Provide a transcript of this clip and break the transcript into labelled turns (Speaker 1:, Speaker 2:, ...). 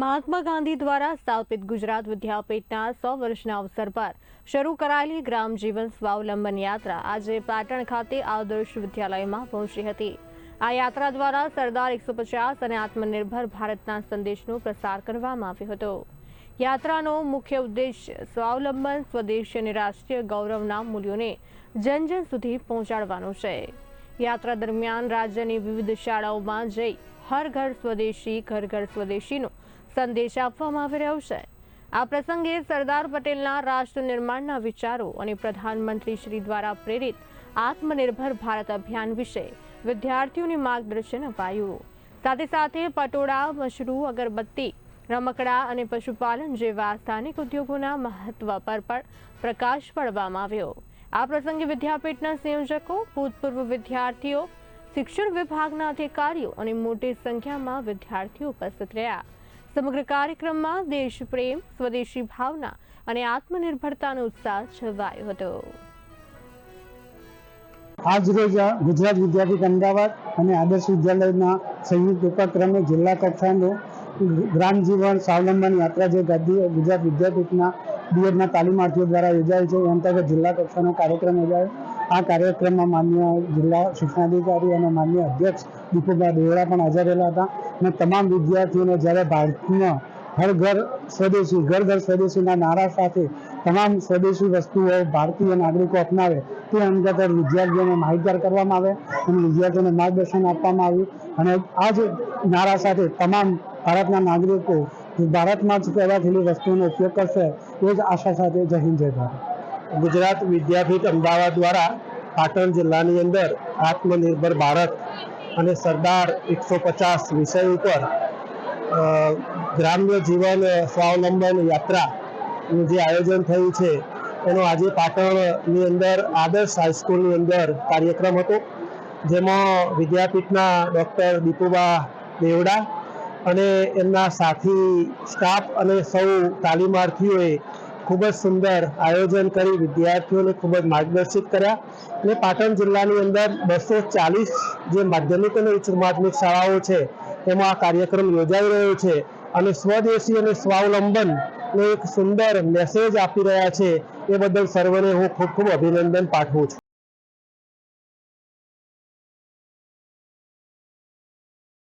Speaker 1: મહાત્મા ગાંધી દ્વારા સ્થાપિત ગુજરાત વિદ્યાપીઠના સો વર્ષના અવસર પર શરૂ કરાયેલી ગ્રામ જીવન સ્વાવલંબન યાત્રા આજે પાટણ ખાતે આદર્શ વિદ્યાલયમાં પહોંચી હતી. આ યાત્રા દ્વારા સરદાર એકસો પચાસ અને આત્મનિર્ભર ભારતના સંદેશનો પ્રસાર કરવામાં આવ્યો હતો. યાત્રાનો મુખ્ય ઉદ્દેશ્ય સ્વાવલંબન, સ્વદેશી અને રાષ્ટ્રીય ગૌરવના મૂલ્યોને જન જન સુધી પહોંચાડવાનો છે. યાત્રા દરમિયાન રાજ્યની વિવિધ શાળાઓમાં જઈ હર ઘર સ્વદેશી, ઘર ઘર સ્વદેશીનો સંદેશ આપવામાં આવી રહ્યો છે. આ પ્રસંગે સરદાર પટેલના રાષ્ટ્ર નિર્માણના વિચારો અને પ્રધાનમંત્રી શ્રી દ્વારા પ્રેરિત આત્મનિર્ભર ભારત અભિયાન વિશે વિદ્યાર્થીઓને માર્ગદર્શન અપાયું. સાથે સાથે પટોળા, મશરૂ, અગરબત્તી, રમકડા અને પશુપાલન જેવા સ્થાનિક ઉદ્યોગોના મહત્વ પર પણ પ્રકાશ પાડવામાં આવ્યો. આ પ્રસંગે વિદ્યાપીઠના સંયોજકો, ભૂતપૂર્વ વિદ્યાર્થીઓ, શિક્ષણ વિભાગના અધિકારીઓ અને મોટી સંખ્યામાં વિદ્યાર્થીઓ ઉપસ્થિત રહ્યા. સમગ્ર કાર્યક્રમમાં દેશ પ્રેમ, સ્વદેશી ભાવના અને આત્મનિર્ભરતાનો ઉત્સાહ છવાયો હતો.
Speaker 2: આજ રોજ ગુજરાત વિદ્યાપીઠ અમદાવાદ અને આદર્શ વિદ્યાલયના સંયુક્ત ઉપક્રમે જિલ્લા કક્ષાનો ગ્રામ જીવન સ્વાવલંબન યાત્રા જે ગુજરાત વિદ્યાપીઠના બીએડના તાલીમાર્થીઓ દ્વારા યોજાય છે, એ અંતર્ગત જિલ્લા કક્ષાનો કાર્યક્રમ યોજાયો. આ કાર્યક્રમમાં માન્ય જિલ્લા શિક્ષણાધિકારી અને માન્ય અધ્યક્ષ દીપુભાઈ દેવડા પણ હાજર રહેલા હતા. અને તમામ વિદ્યાર્થીઓને જ્યારે ભારતમાં હર ઘર સ્વદેશી, ઘર ઘર સ્વદેશીના નારા સાથે તમામ સ્વદેશી વસ્તુઓ ભારતીય નાગરિકો અપનાવે, તે અંતર્ગત વિદ્યાર્થીઓને માહિતગાર કરવામાં આવે અને વિદ્યાર્થીઓને માર્ગદર્શન આપવામાં આવ્યું અને આ જ નારા સાથે તમામ ભારતના નાગરિકો ભારતમાં જ પેદા થયેલી વસ્તુઓનો ઉપયોગ કરશે, એ જ આશા સાથે જય હિન્દ, જય ભારત. ગુજરાત વિદ્યાપીઠ અમદાવાદ દ્વારા પાટણ જિલ્લાની અંદર આત્મનિર્ભર ભારત અને સરદાર એકસો પચાસ વિષય ઉપર ગ્રામ્ય જીવન સ્વાવલંબન યાત્રાનું જે આયોજન થયું છે, એનો આજે પાટણની અંદર આદર્શ હાઈસ્કૂલની અંદર કાર્યક્રમ હતો, જેમાં વિદ્યાપીઠના ડૉક્ટર દીપુબા દેવડા અને એમના સાથી સ્ટાફ અને સૌ તાલીમાર્થીઓએ ખૂબ જ સુંદર આયોજન કરી વિદ્યાર્થીઓને ખૂબ જ માર્ગદર્શિત કર્યા. અને પાટણ જિલ્લાની અંદર બસો ચાલીસ જે માધ્યમિક અને ઉચ્ચ માધ્યમિક શાળાઓ છે તેમાં આ કાર્યક્રમ યોજાઈ રહ્યો છે. અને સ્વદેશી અને સ્વાવલંબન એક સુંદર મેસેજ આપી રહ્યા છે. એ બદલ સર્વને હું ખૂબ ખૂબ અભિનંદન પાઠવું છું.